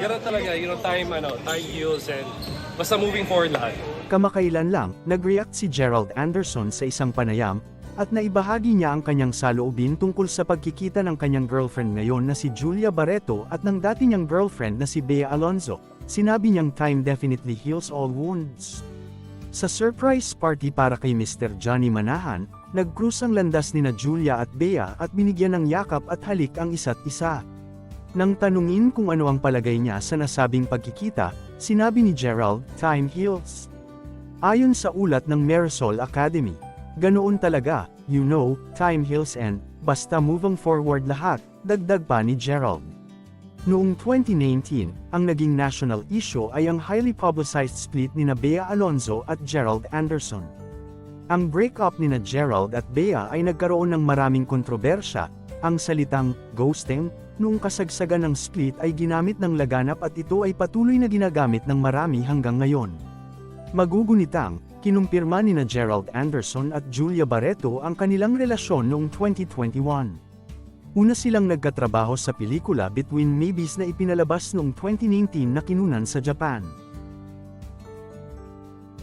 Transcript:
Ganun talaga, you know, time, ano, time heals and basta moving forward lahat. Kamakailan lang, nag-react si Gerald Anderson sa isang panayam, at naibahagi niya ang kanyang saloobin tungkol sa pagkikita ng kanyang girlfriend ngayon na si Julia Barreto at ng dati niyang girlfriend na si Bea Alonzo. Sinabi niyang time definitely heals all wounds. Sa surprise party para kay Mr. Johnny Manahan, nag-cruise ang landas ni na Julia at Bea at binigyan ng yakap at halik ang isa't isa. Nang tanungin kung ano ang palagay niya sa nasabing pagkikita, sinabi ni Gerald, time heals. Ayon sa ulat ng Marisol Academy, ganoon talaga, you know, time heals and, basta moving forward lahat, dagdag pa ni Gerald. Noong 2019, ang naging national issue ay ang highly publicized split ni na Bea Alonzo at Gerald Anderson. Ang breakup ni na Gerald at Bea ay nagkaroon ng maraming kontrobersya, ang salitang ghosting noong kasagsagan ng split ay ginamit ng laganap at ito ay patuloy na ginagamit ng marami hanggang ngayon. Magugunitang, kinumpirma ni na Gerald Anderson at Julia Barreto ang kanilang relasyon noong 2021. Una silang nagkatrabaho sa pelikula Between Maybes na ipinalabas noong 2019 na kinunan sa Japan.